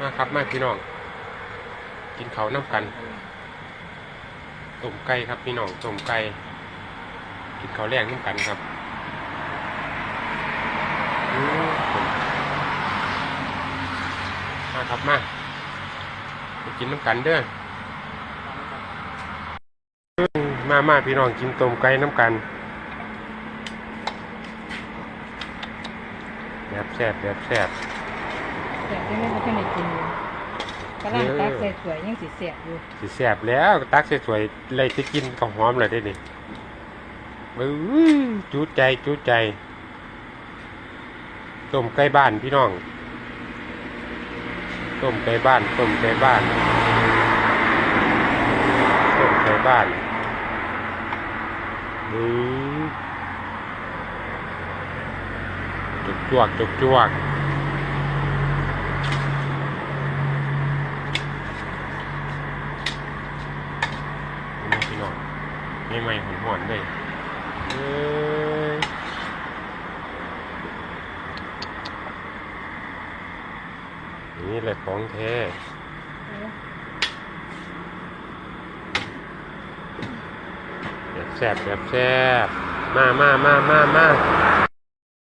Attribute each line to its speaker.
Speaker 1: มาครับมาพี่น้อง กินเขาน้ำกันต้มไก่ครับพี่น้องต้มไก่กินเขาแรงน้ำกันครับมาครับมาไปกินน้ำกันเด้อมมามาพี่น้องกินต้มไก่น้ำกันแบบแซ่บแบบแซ่บ
Speaker 2: แต่ที่ไม่มาท่านได้กินอยู่กำลังตักใส่ถ้วยยังสิเสียบอยู่
Speaker 1: สิแซ่บแล้วตักสวยๆเลยจะกินก็หอมเลยได้นี่อื้อจุใจจุใจต้มไก่บ้านพี่น้องต้มไก่บ้านต้มไก่บ้านต้มไก่บ้านอือจุกจวกจุกจวกนี่พี่น้อง ไม่ไม่หอนหอนเลยเอ้ยนี่แหละของแท้แบบแซบแบบแซบมามามามามา